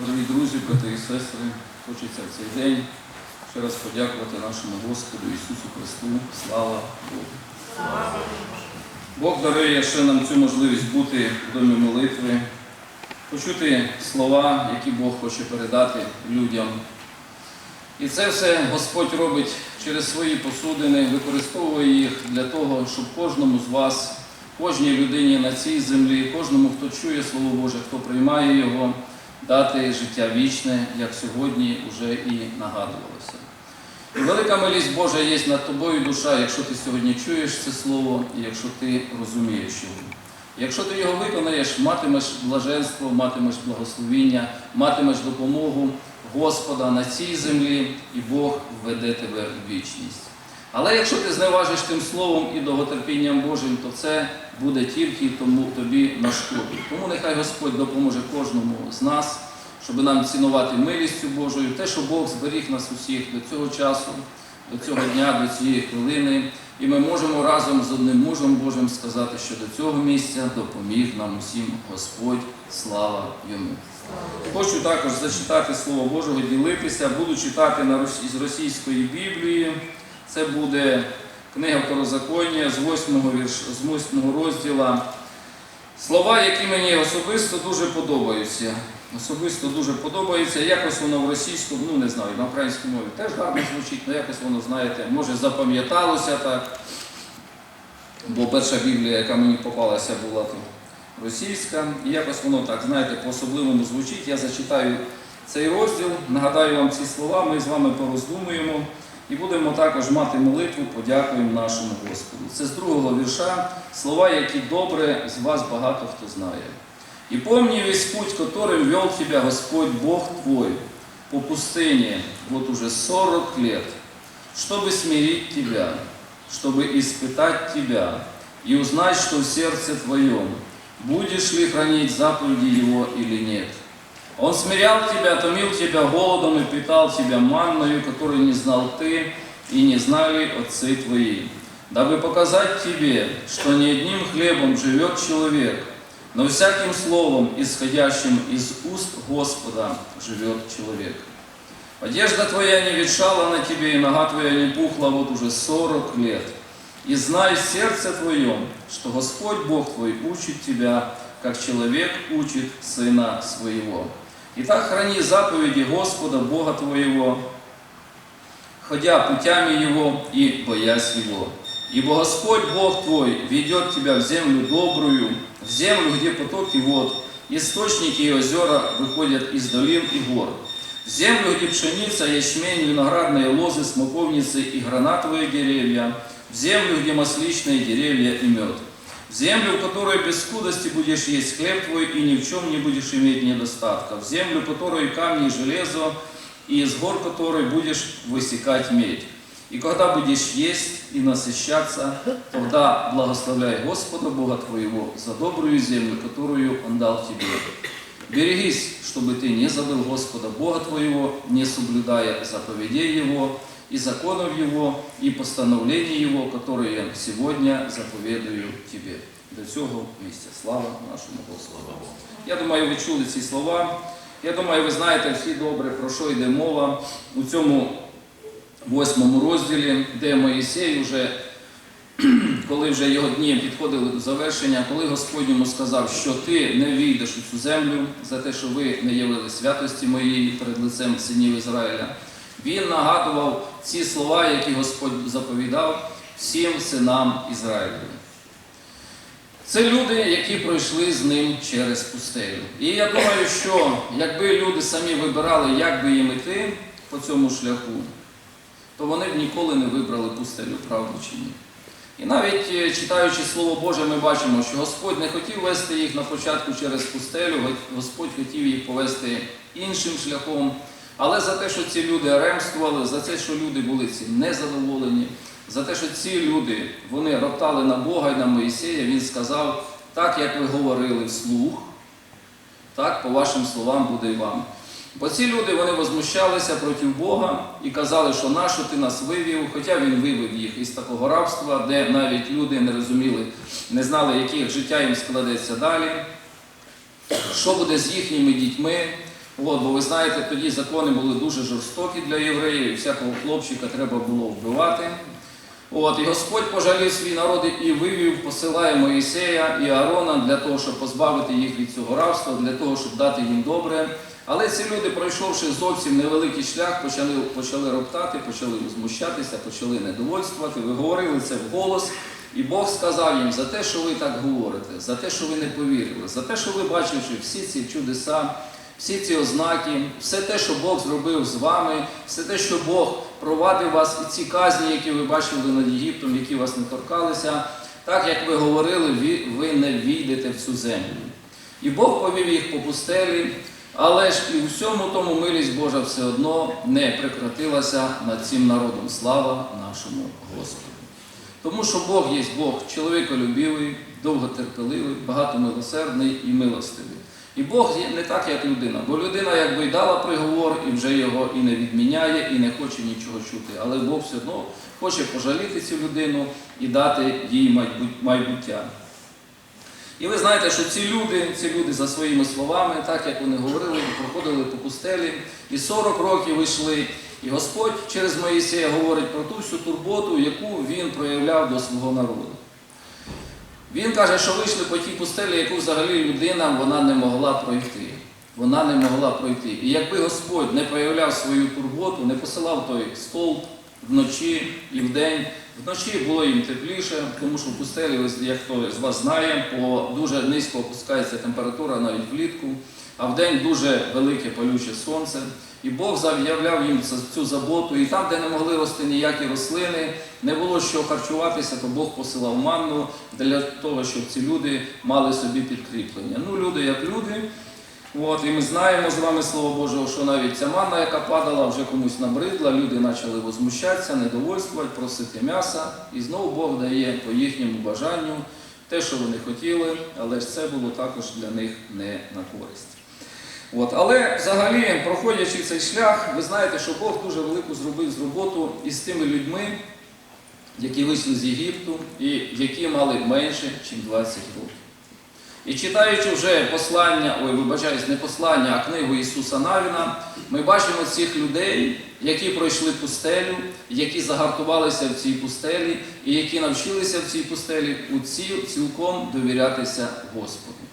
Дорогі друзі, брати і сестри, хочеться в цей день ще раз подякувати нашому Господу Ісусу Христу. Слава Богу! Бог дарує ще нам цю можливість бути в домі молитви, почути слова, які Бог хоче передати людям. І це все Господь робить через свої посудини, використовує їх для того, щоб кожному з вас, кожній людині на цій землі, кожному, хто чує Слово Боже, хто приймає його, дати життя вічне, як сьогодні вже і нагадувалося. І велика милість Божа є над тобою, душа, якщо ти сьогодні чуєш це слово і якщо ти розумієш його. Якщо ти його виконаєш, матимеш блаженство, матимеш благословіння, матимеш допомогу Господа на цій землі, і Бог введе тебе в вічність. Але якщо ти зневажиш тим словом і довготерпінням Божим, то це буде тільки тому тобі на шкоду. Тому нехай Господь допоможе кожному з нас, щоб нам цінувати милістю Божою, те, що Бог зберіг нас усіх до цього часу, до цього дня, до цієї хвилини. І ми можемо разом з одним мужем Божим сказати, що до цього місця допоміг нам усім Господь, слава йому. Хочу також зачитати Слово Божого, ділитися. Буду читати із російської Біблії. Це буде книга Второзаконня з 8 вірш, з 8 розділа. Слова, які мені особисто дуже подобаються. Особисто дуже подобаються. Якось воно в російському, ну не знаю, на українській мові теж гарно звучить, але якось воно, знаєте, може запам'яталося так. Бо перша Біблія, яка мені попалася, була тут російська. І якось воно так, знаєте, по-особливому звучить. Я зачитаю цей розділ, нагадаю вам ці слова, ми з вами пороздумуємо і будемо також мати молитву, подякуємо нашому Господу. Це з другого вірша слова, які добре з вас багато хто знає. «И помни весь путь, которым вел тебя Господь Бог твой по пустыне вот уже сорок лет, чтобы смирить тебя, чтобы испытать тебя и узнать, что в сердце твоем, будешь ли хранить заповеди Его или нет. Он смирял тебя, томил тебя голодом и питал тебя манною, которую не знал ты и не знали отцы твои, дабы показать тебе, что не одним хлебом живет человек, но всяким словом, исходящим из уст Господа, живет человек. Одежда твоя не ветшала на тебе, и нога твоя не пухла вот уже сорок лет. И знай сердце твоем, что Господь Бог твой учит тебя, как человек учит сына своего. Итак, храни заповеди Господа Бога твоего, ходя путями Его и боясь Его. Ибо Господь Бог твой ведет тебя в землю добрую, в землю, где потоки вод, источники и озера выходят из долин и гор, в землю, где пшеница, ячмень, виноградные лозы, смоковницы и гранатовые деревья, в землю, где масличные деревья и мед, землю, в которой без скудости будешь есть хлеб твой и ни в чем не будешь иметь недостатка, в землю, в которой камни и железо, и из гор которой будешь высекать медь. И когда будешь есть и насыщаться, тогда благословляй Господа Бога твоего за добрую землю, которую Он дал тебе. Берегись, чтобы ты не забыл Господа Бога твоего, не соблюдая заповедей Его и законов Его и постановлений Его, которые я сегодня заповедую тебе. До цього місця. Слава нашому Господу. Я думаю, ви чули ці слова. Я думаю, ви знаєте всі добре, про що йде мова у цьому восьмому розділі, де Моїсей вже, коли вже його дні підходили до завершення, коли Господь йому сказав, що ти не війдеш у цю землю за те, що ви не явили святості моєї перед лицем синів Ізраїля, він нагадував ці слова, які Господь заповідав всім синам Ізраїлеві. Це люди, які пройшли з ним через пустелю. І я думаю, що якби люди самі вибирали, як би їм іти по цьому шляху, то вони б ніколи не вибрали пустелю, правда чи ні. І навіть е, читаючи Слово Боже, ми бачимо, що Господь не хотів вести їх на початку через пустелю, Господь хотів їх повести іншим шляхом. Але за те, що ці люди ремствували, за те, що люди були ці незадоволені, за те, що ці люди вони роптали на Бога і на Моїсея, він сказав, так як ви говорили вслух, так по вашим словам буде і вам. Бо ці люди вони возмущалися проти Бога і казали, що нащо ти нас вивів, хоча він вивів їх із такого рабства, де навіть люди не розуміли, не знали, яке життя їм складеться далі, що буде з їхніми дітьми, От, бо ви знаєте, тоді закони були дуже жорстокі для євреїв, всякого хлопчика треба було вбивати. От, і Господь пожалів свій народ і вивів, посилає Моїсея і Аарона для того, щоб позбавити їх від цього рабства, для того, щоб дати їм добре. Але ці люди, пройшовши зовсім невеликий шлях, почали, почали роптати, почали возмущатися, почали недовольствувати, ви говорили це вголос. І Бог сказав їм за те, що ви так говорите, за те, що ви не повірили, за те, що ви бачивши всі ці чудеса, всі ці ознаки, все те, що Бог зробив з вами, все те, що Бог провадив вас, і ці казні, які ви бачили над Єгиптом, які вас не торкалися, так як ви говорили, ви, не війдете в цю землю. І Бог повів їх по пустелі, але ж і у всьому тому милість Божа все одно не прекратилася над цим народом. Слава нашому Господу. Тому що Бог є Бог чоловіколюбивий, довготерпеливий, багатомилосердний і милостивий. І Бог не так, як людина, бо людина якби й дала приговор і вже його і не відміняє, і не хоче нічого чути. Але Бог все одно хоче пожаліти цю людину і дати їй майбуття. І ви знаєте, що ці люди, ці люди за своїми словами, так як вони говорили, проходили по пустелі, і 40 років йшли. І Господь через Моїсея говорить про ту всю турботу, яку він проявляв до свого народу. Він каже, що вийшли по тій пустелі, яку взагалі людина вона не могла пройти. Вона не могла пройти. І якби Господь не проявляв свою турботу, не посилав той стол вночі і вдень, вночі було їм тепліше, тому що в пустелі, як хто з вас знає, по дуже низько опускається температура навіть влітку, а вдень дуже велике палюче сонце. І Бог заявляв їм цю заботу, і там, де не могли рости ніякі рослини, не було що харчуватися, то Бог посилав манну для того, щоб ці люди мали собі підкріплення. Ну, люди як люди. От, і ми знаємо з вами Слово Боже, що навіть ця манна, яка падала, вже комусь набридла, люди почали возмущатися, недовольствувати, просити м'яса, і знову Бог дає по їхньому бажанню те, що вони хотіли, але ж це було також для них не на користь. От, але взагалі, проходячи цей шлях, ви знаєте, що Бог дуже велику зробив з роботу із тими людьми, які вийшли з Єгипту і які мали менше, ніж 20 років. І читаючи вже послання, ой, вибачаюсь, не послання, а книгу Ісуса Навіна, ми бачимо цих людей, які пройшли пустелю, які загартувалися в цій пустелі, і які навчилися в цій пустелі у ці, цілком довірятися Господу.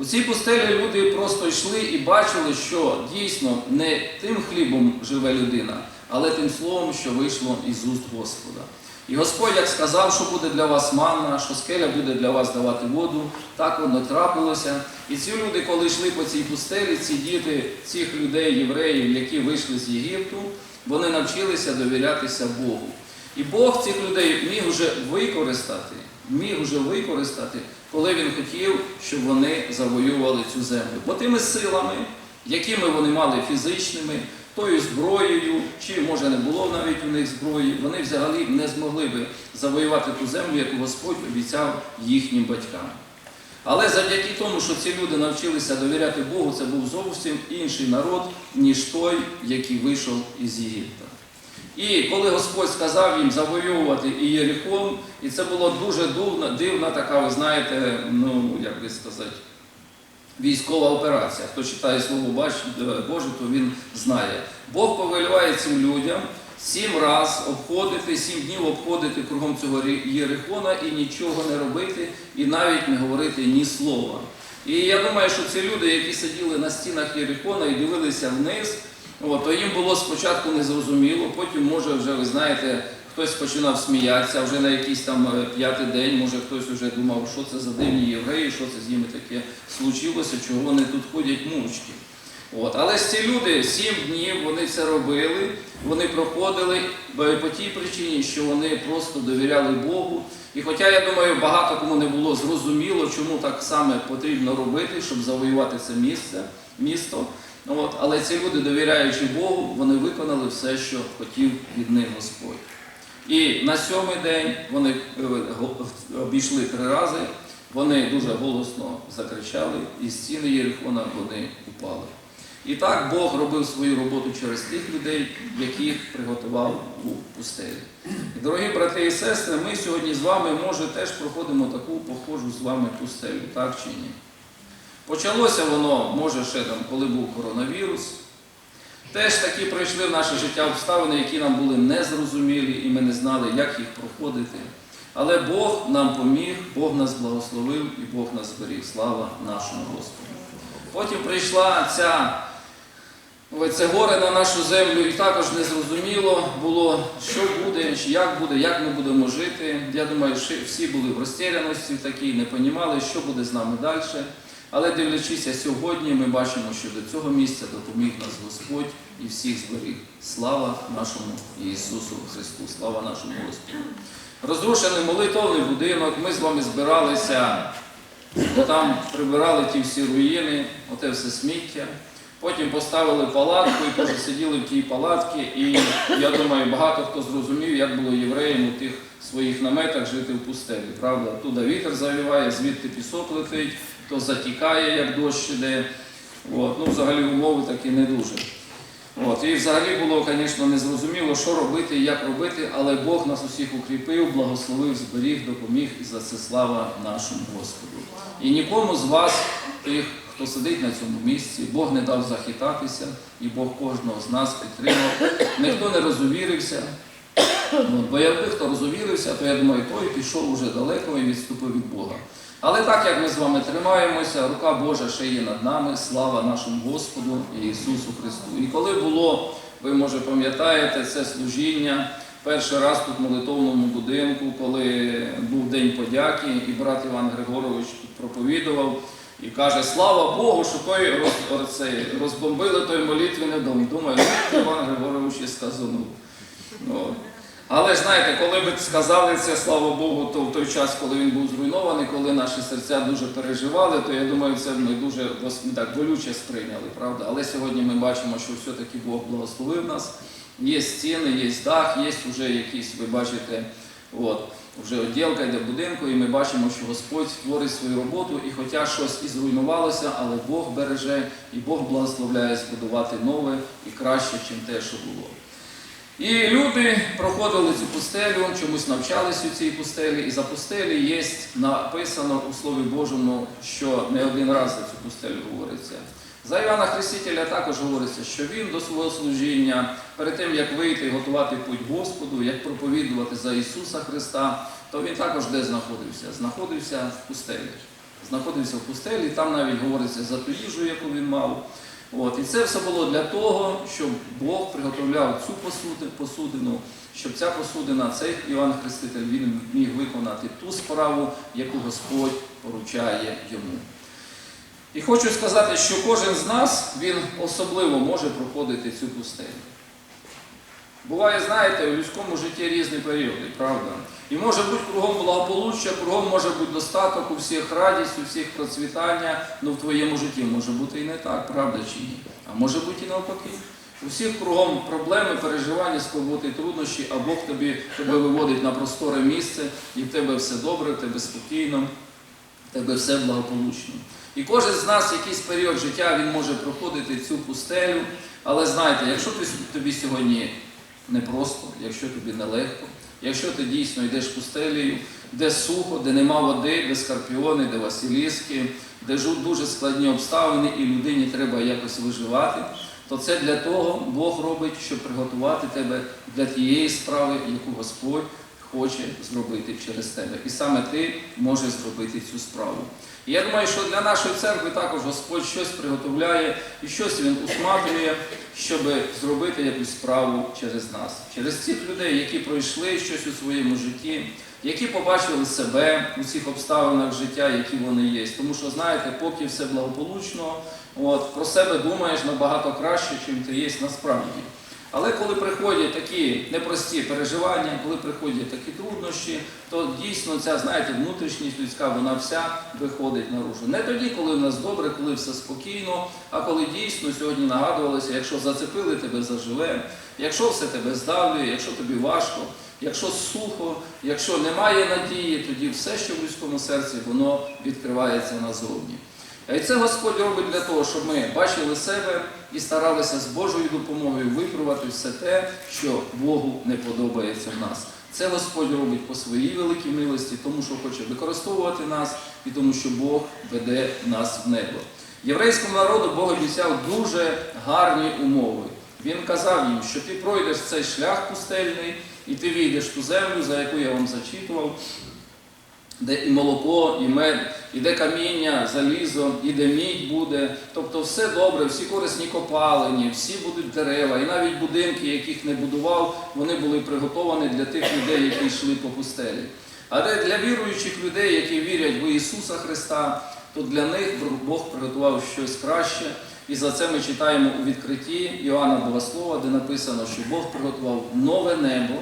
У цій пустелі люди просто йшли і бачили, що дійсно не тим хлібом живе людина, але тим словом, що вийшло із уст Господа. І Господь як сказав, що буде для вас манна, що скеля буде для вас давати воду, так воно трапилося. І ці люди, коли йшли по цій пустелі, ці діти цих людей, євреїв, які вийшли з Єгипту, вони навчилися довірятися Богу. І Бог цих людей міг уже використати, міг уже використати, коли він хотів, щоб вони завоювали цю землю. Бо тими силами, якими вони мали фізичними, тою зброєю, чи може не було навіть у них зброї, вони взагалі не змогли би завоювати ту землю, яку Господь обіцяв їхнім батькам. Але завдяки тому, що ці люди навчилися довіряти Богу, це був зовсім інший народ, ніж той, який вийшов із Єгипта. І коли Господь сказав їм завоювати і Єрихон, і це була дуже дивна, дивна така, ви знаєте, ну як би сказати, військова операція. Хто читає Слово Боже, то він знає. Бог повеліває цим людям сім раз обходити, сім днів обходити кругом цього Єрихона і нічого не робити, і навіть не говорити ні слова. І я думаю, що ці люди, які сиділи на стінах Єрихона і дивилися вниз, от, то їм було спочатку незрозуміло, потім, може, вже ви знаєте, хтось починав сміятися, вже на якийсь там е, п'ятий день, може хтось вже думав, що це за дивні євреї, що це з ними таке случилося, чого вони тут ходять мовчки. От. Але ці люди сім днів вони це робили, вони проходили по тій причині, що вони просто довіряли Богу. І хоча я думаю, багато кому не було зрозуміло, чому так саме потрібно робити, щоб завоювати це місце, місто. От. Але ці люди, довіряючи Богу, вони виконали все, що хотів від них Господь. І на сьомий день вони е, обійшли три рази, вони дуже голосно закричали, і стіни Єрихона вони упали. І так Бог робив свою роботу через тих людей, яких приготував у пустелі. Дорогі брати і сестри, ми сьогодні з вами, може, теж проходимо таку похожу з вами пустелю, так чи ні? Почалося воно, може, ще там, коли був коронавірус. Теж такі пройшли в наше життя обставини, які нам були незрозумілі, і ми не знали, як їх проходити. Але Бог нам поміг, Бог нас благословив і Бог нас зберіг. Слава нашому Господу. Потім прийшла ця це горе на нашу землю, і також незрозуміло було, що буде, як буде, як ми будемо жити. Я думаю, що всі були в розтіряності такій, не понімали, що буде з нами далі. Але дивлячися сьогодні, ми бачимо, що до цього місця допоміг нас Господь і всіх зберіг. Слава нашому Ісусу Христу, слава нашому Господу. Розрушений молитовний будинок, ми з вами збиралися, там прибирали ті всі руїни, оте все сміття. Потім поставили палатку і теж сиділи в тій палатці. І я думаю, багато хто зрозумів, як було євреям у тих своїх наметах жити в пустелі. Правда, туди вітер завіває, звідти пісок летить, то затікає, як дощ іде. От. Ну, взагалі умови такі не дуже. От. І взагалі було, звісно, незрозуміло, що робити і як робити, але Бог нас усіх укріпив, благословив, зберіг, допоміг і за це слава нашому Господу. І нікому з вас, тих, хто сидить на цьому місці, Бог не дав захитатися, і Бог кожного з нас підтримав. Ніхто не розувірився. От, бо якби хто розувірився, то я думаю, той пішов уже далеко і відступив від Бога. Але так як ми з вами тримаємося, рука Божа ще є над нами, слава нашому Господу Ісусу Христу. І коли було, ви може пам'ятаєте, це служіння перший раз тут в молитовному будинку, коли був День подяки, і брат Іван Григорович проповідував і каже, слава Богу, що той роз, розбомбили той молитвений дом. Думаю, ну, Іван Григорович і сказанув. Але знаєте, коли ви сказали це, слава Богу, то в той час, коли він був зруйнований, коли наші серця дуже переживали, то я думаю, це ми дуже так болюче сприйняли, правда? Але сьогодні ми бачимо, що все-таки Бог благословив нас. Є стіни, є дах, є вже якісь, ви бачите, от, вже відділка йде будинку, і ми бачимо, що Господь творить свою роботу, і хоча щось і зруйнувалося, але Бог береже і Бог благословляє збудувати нове і краще, ніж те, що було. І люди проходили цю пустелю, чомусь навчались у цій пустелі, і за пустелі є написано у Слові Божому, що не один раз за цю пустелю говориться. За Івана Хрестителя також говориться, що він до свого служіння, перед тим як вийти і готувати путь Господу, як проповідувати за Ісуса Христа, то він також де знаходився? Знаходився в пустелі. Знаходився в пустелі, там навіть говориться за ту їжу, яку він мав. От, і це все було для того, щоб Бог приготовляв цю посуди- посудину, щоб ця посудина, цей Іван Хреститель, він міг виконати ту справу, яку Господь поручає йому. І хочу сказати, що кожен з нас він особливо може проходити цю пустелю. Буває, знаєте, у людському житті різні періоди, правда? І може бути кругом благополуччя, кругом може бути достаток, у всіх радість, у всіх процвітання, але в твоєму житті може бути і не так, правда чи ні? А може бути і навпаки. У всіх кругом проблеми, переживання, скорботи, труднощі, а Бог тобі, тебе виводить на просторе місце, і в тебе все добре, в тебе спокійно, в тебе все благополучно. І кожен з нас якийсь період життя він може проходити цю пустелю, але знаєте, якщо тобі сьогодні непросто, якщо тобі нелегко, якщо ти дійсно йдеш пустелею, де сухо, де нема води, де скорпіони, де василіски, де дуже складні обставини і людині треба якось виживати, то це для того Бог робить, щоб приготувати тебе для тієї справи, яку Господь хоче зробити через тебе. І саме ти можеш зробити цю справу. І я думаю, що для нашої церкви також Господь щось приготовляє і щось Він усматрює, щоб зробити якусь справу через нас, через цих людей, які пройшли щось у своєму житті, які побачили себе у цих обставинах життя, які вони є. Тому що, знаєте, поки все благополучно, от, про себе думаєш набагато краще, чим ти є насправді. Але коли приходять такі непрості переживання, коли приходять такі труднощі, то дійсно ця, знаєте, внутрішність людська, вона вся виходить наружу. Не тоді, коли в нас добре, коли все спокійно, а коли дійсно сьогодні нагадувалося, якщо зацепили тебе заживе, якщо все тебе здавлює, якщо тобі важко, якщо сухо, якщо немає надії, тоді все, що в людському серці, воно відкривається назовні. І це Господь робить для того, щоб ми бачили себе і старалися з Божою допомогою виправити все те, що Богу не подобається в нас. Це Господь робить по своїй великій милості, тому що хоче використовувати нас і тому, що Бог веде нас в небо. Єврейському народу Бог обіцяв дуже гарні умови. Він казав їм, що ти пройдеш цей шлях пустельний, і ти війдеш в ту землю, за яку я вам зачитував, де і молоко, і мед, і де каміння, залізо, і де мідь буде. Тобто все добре, всі корисні копалені, всі будуть дерева, і навіть будинки, яких не будував, вони були приготовані для тих людей, які йшли по пустелі. А де для віруючих людей, які вірять в Ісуса Христа, то для них Бог приготував щось краще. І за це ми читаємо у відкритті Іоанна Богослова, де написано, що Бог приготував нове небо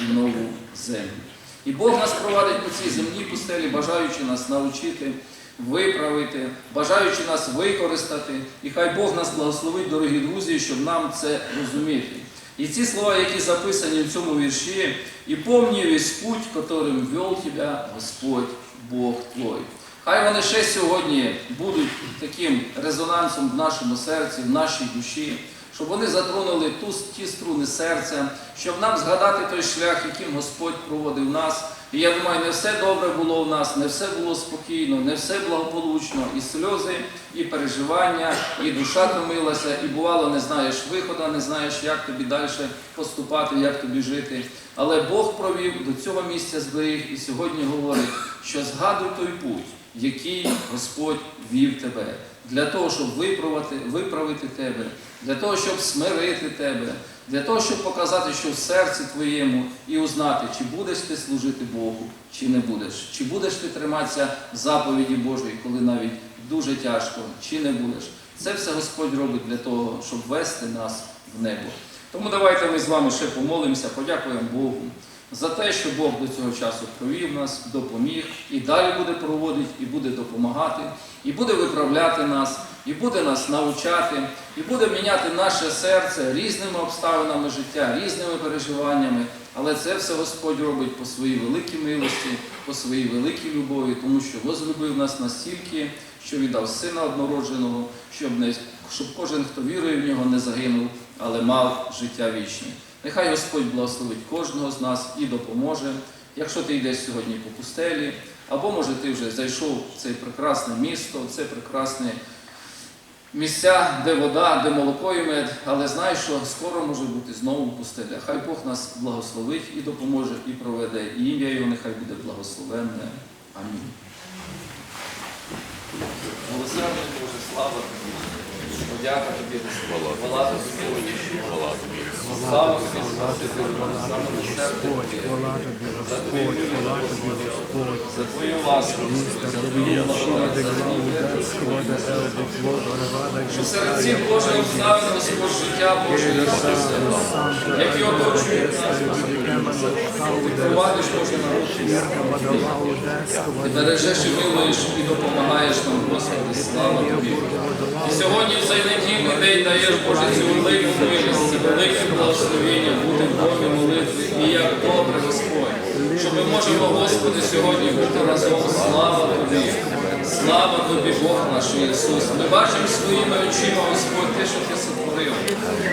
і нову землю. І Бог нас провадить по цій земній пустелі, бажаючи нас навчити, виправити, бажаючи нас використати. І хай Бог нас благословить, дорогі друзі, щоб нам це розуміти. І ці слова, які записані в цьому вірші, і помні весь путь, которым вел тебя Господь Бог твой. Хай вони ще сьогодні будуть таким резонансом в нашому серці, в нашій душі, щоб вони затронули ту, ті струни серця, щоб нам згадати той шлях, яким Господь проводив нас. І я думаю, не все добре було в нас, не все було спокійно, не все благополучно. І сльози, і переживання, і душа томилася, і бувало, не знаєш виходу, не знаєш, як тобі далі поступати, як тобі жити. Але Бог провів до цього місця зберіг і сьогодні говорить, що згадуй той путь, який Господь вів тебе, для того, щоб виправити, виправити тебе, для того, щоб смирити тебе, для того, щоб показати, що в серці твоєму і узнати, чи будеш ти служити Богу, чи не будеш, чи будеш ти триматися заповіді Божої, коли навіть дуже тяжко, чи не будеш. Це все Господь робить для того, щоб вести нас в небо. Тому давайте ми з вами ще помолимося, подякуємо Богу за те, що Бог до цього часу провів нас, допоміг, і далі буде проводити, і буде допомагати, і буде виправляти нас, і буде нас навчати, і буде міняти наше серце різними обставинами життя, різними переживаннями. Але це все Господь робить по своїй великій милості, по своїй великій любові, тому що возлюбив нас настільки, що віддав сина однородженого, щоб не щоб кожен, хто вірує в нього, не загинув, але мав життя вічне. Нехай Господь благословить кожного з нас і допоможе. Якщо ти йдеш сьогодні по пустелі, або може ти вже зайшов в це прекрасне місто, в це прекрасне місця, де вода, де молоко і мед, але знай, що скоро може бути знову пустеля. Хай Бог нас благословить і допоможе, і проведе. І ім'я Його нехай буде благословенне. Амінь. Милосердний Боже, слава тобі. Подяка тобі, Господь. Хвала тобі, Слава тобі, за твою Господи. За твою ласку, за твою. Що серед цих Божих обставин Господь життя Боже які оточують нас. Ти провадиш народ. Ти бережеш і милуєш і допомагаєш нам, Господи, слава Тобі. І сьогодні в цей недільний день даєш Боже цю велику милість, велике благословення бути в домі молитви. І як добре, Господь, що ми можемо, Господи, сьогодні бути разом. Слава Тобі. Слава Тобі, Бог наш Ісус. Ми бачимо своїми очима, Господь, те, що Ти сотворив.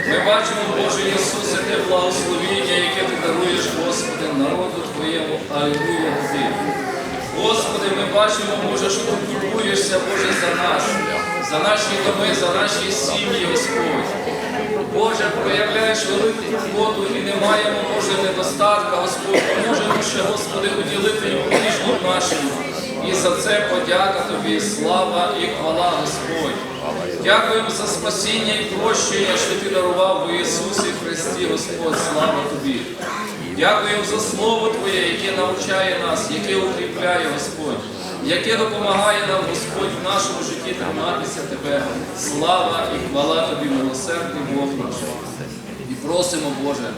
Ми бачимо, Боже Ісусе, те благословення, яке Ти даруєш, Господи, народу Твоєму. Алілуя Тобі. Господи, ми бачимо, Боже, що Ти турбуєшся, Боже, за нас, за наші доми, за наші сім'ї, Господь. Боже, проявляєш велику турботу і не маємо, Боже, недостатка, Господь. Можемо ще, Господи, уділити кожну нашу. І за це подяка Тобі, слава і хвала, Господь. Дякуємо за спасіння і прощення, що Ти дарував в Ісусі Христі, Господь, слава Тобі. Дякуємо за Слово Твоє, яке навчає нас, яке укріпляє Господь, яке допомагає нам, Господь, в нашому житті триматися Тебе. Слава і хвала Тобі, милосердний Бог наш. І просимо, Боже,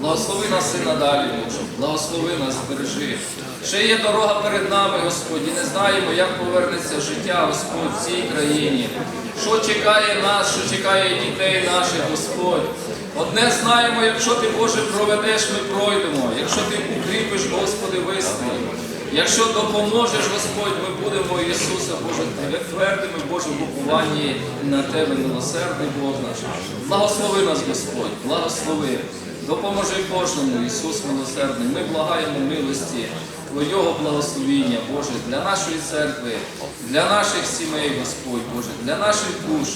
благослови нас і надалі, Боже, благослови нас, бережи. Ще є дорога перед нами, Господь, і не знаємо, як повернеться життя, Господь, в цій країні. Що чекає нас, що чекає дітей наших, Господь. Одне знаємо, якщо ти, Боже, проведеш, ми пройдемо. Якщо ти укріпиш, Господи, вистоїмо. Якщо допоможеш, Господь, ми будемо, Ісуса, Боже, твердими в Божому упованні на Тебе, милосердний Бог наш. Благослови нас, Господь, благослови. Допоможи кожному, Ісус милосердний. Ми благаємо милості. Твого благословіння, Боже, для нашої церкви, для наших сімей, Господь, Боже, для наших душ.